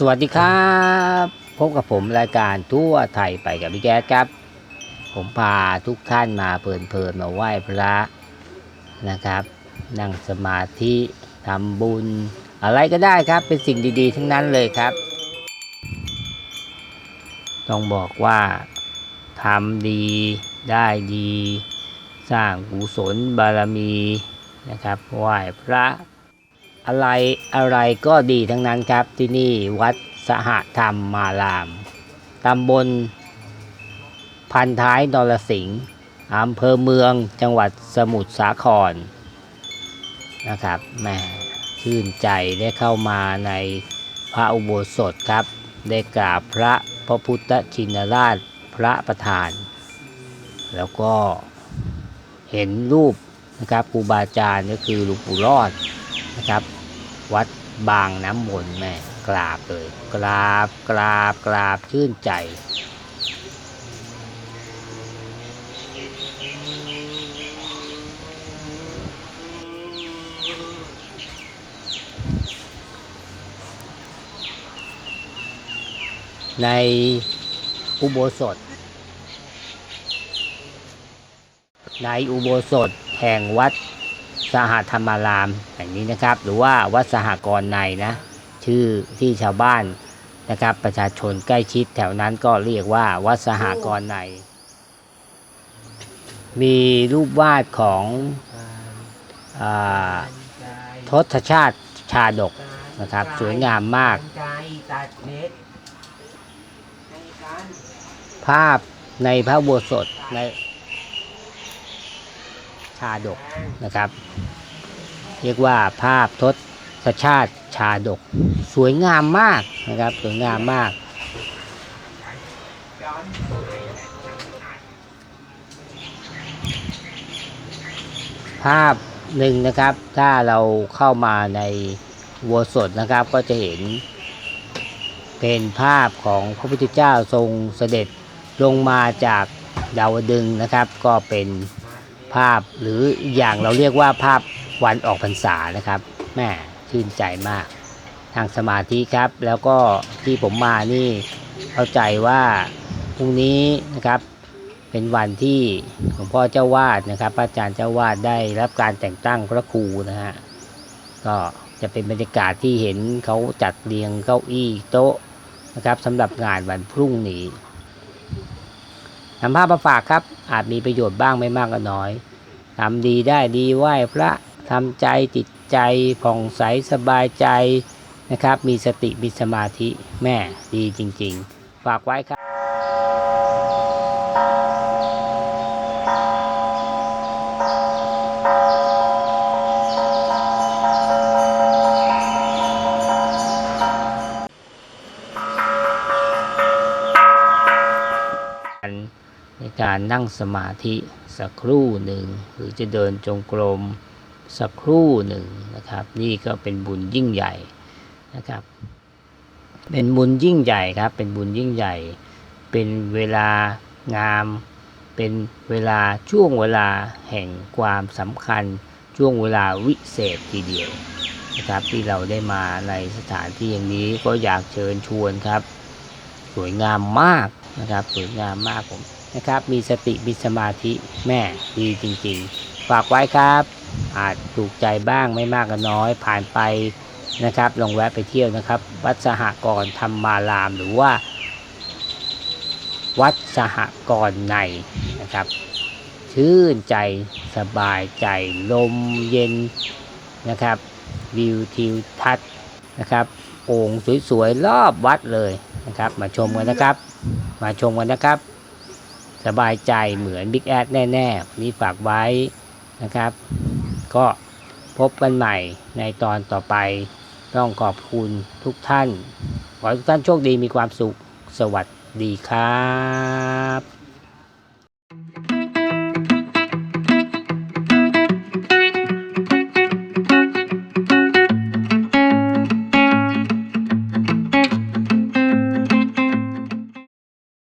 สวัสดีครับ พบกับผมรายการทั่วไทยไปกับพี่แจ๊ดครับ ผมพาทุกท่านมาเพลินๆมาไหว้พระนะครับ นั่งสมาธิทำบุญ อะไรก็ได้ครับเป็นสิ่งดีๆ ทั้งนั้นเลยครับ ต้องบอกว่าทำดีได้ดี สร้างกุศลบารมีนะครับ ไหว้พระ อะไรอะไรก็ดีทั้งนั้นครับที่นี่วัดสหธรรมมารามตำบลพันท้ายนรสิงห์อำเภอเมืองจังหวัดสมุทรสาครนะครับแหม่ชื่นใจได้เข้ามาในพระอุโบสถครับ ได้กราบพระพระพุทธชินราชพระประธาน แล้วก็เห็นรูปนะครับครูบาอาจารย์ก็คือหลวงปู่รอดนะครับ วัดบางน้ำมนต์แม่กราบเลยกราบกราบกราบชื่นใจ ในอุโบสถ ในอุโบสถแห่งวัด สหธรรมารามแห่งนี้นะครับ หรือว่าวัดสหกรณ์ในนะชื่อที่ชาวบ้านนะครับ ประชาชนใกล้ชิดแถวนั้นก็เรียกว่าวัดสหกรณ์ใน มีรูปวาดของอทศชาติชาดกนะครับ สวยงามมาก ภาพในพระอุโบสถใน ชาดกนะครับ เรียกว่าภาพทศชาติชาดก สวยงามมากนะครับ สวยงามมาก ภาพหนึ่งนะครับ ถ้าเราเข้ามาในวัวสดนะครับ ก็จะเห็น เป็นภาพของพระพุทธเจ้าทรงเสด็จลงมาจากดาวดึงนะครับ ก็เป็น ภาพหรืออย่างเราเรียกว่าภาพวันออกพรรษานะครับแม่ชื่นใจมาก ทางสมาธิครับ แล้วก็ที่ผมมานี่เข้าใจว่าพรุ่งนี้นะครับเป็นวันที่หลวงพ่อเจ้าวาดนะครับพระอาจารย์เจ้าวาดได้รับการแต่งตั้งพระครูนะฮะก็จะเป็นบรรยากาศที่เห็นเขาจัดเรียงเก้าอี้โต๊ะนะครับสำหรับงานวันพรุ่งนี้ นำภาพมาฝากครับ อาจมีประโยชน์บ้างไม่มากก็น้อยทำดีได้ดีไหว้พระทำใจจิตใจผ่องใสสบายใจนะครับ มีสติมีสมาธิแม่ดีจริง ๆ ฝากไว้ครับ การนั่งสมาธิสักครู่หนึ่ง หรือจะเดินจงกรมสักครู่หนึ่งนะครับ นี่ก็เป็นบุญยิ่งใหญ่นะครับ เป็นบุญยิ่งใหญ่ครับ เป็นบุญยิ่งใหญ่ เป็นเวลางาม เป็นเวลาช่วงเวลาแห่งความสำคัญช่วงเวลาวิเศษทีเดียวนะครับที่เราได้มาในสถานที่อย่างนี้ก็อยากเชิญชวนครับ สวยงามมากนะครับ สวยงามมากผม นะครับ มีสติมีสมาธิแม่ดีจริง ๆ ฝากไว้ครับ อาจถูกใจบ้างไม่มากก็น้อย ผ่านไปนะครับลองแวะไปเที่ยวนะครับ วัดสหกรณ์ธรรมาราม หรือว่า วัดสหกรณ์ในนะครับ ชื่นใจสบายใจลมเย็นนะครับ วิวทิวทัศน์นะครับโอ่งสวยๆรอบวัดเลยนะครับ มาชมกันนะครับ มาชมกันนะครับ สบายใจเหมือนบิ๊กแอดแน่ๆวันนี้ฝากไว้นะครับ ก็พบกันใหม่ในตอนต่อไป ต้องขอบคุณทุกท่าน ขอให้ทุกท่านโชคดีมีความสุขสวัสดีครับ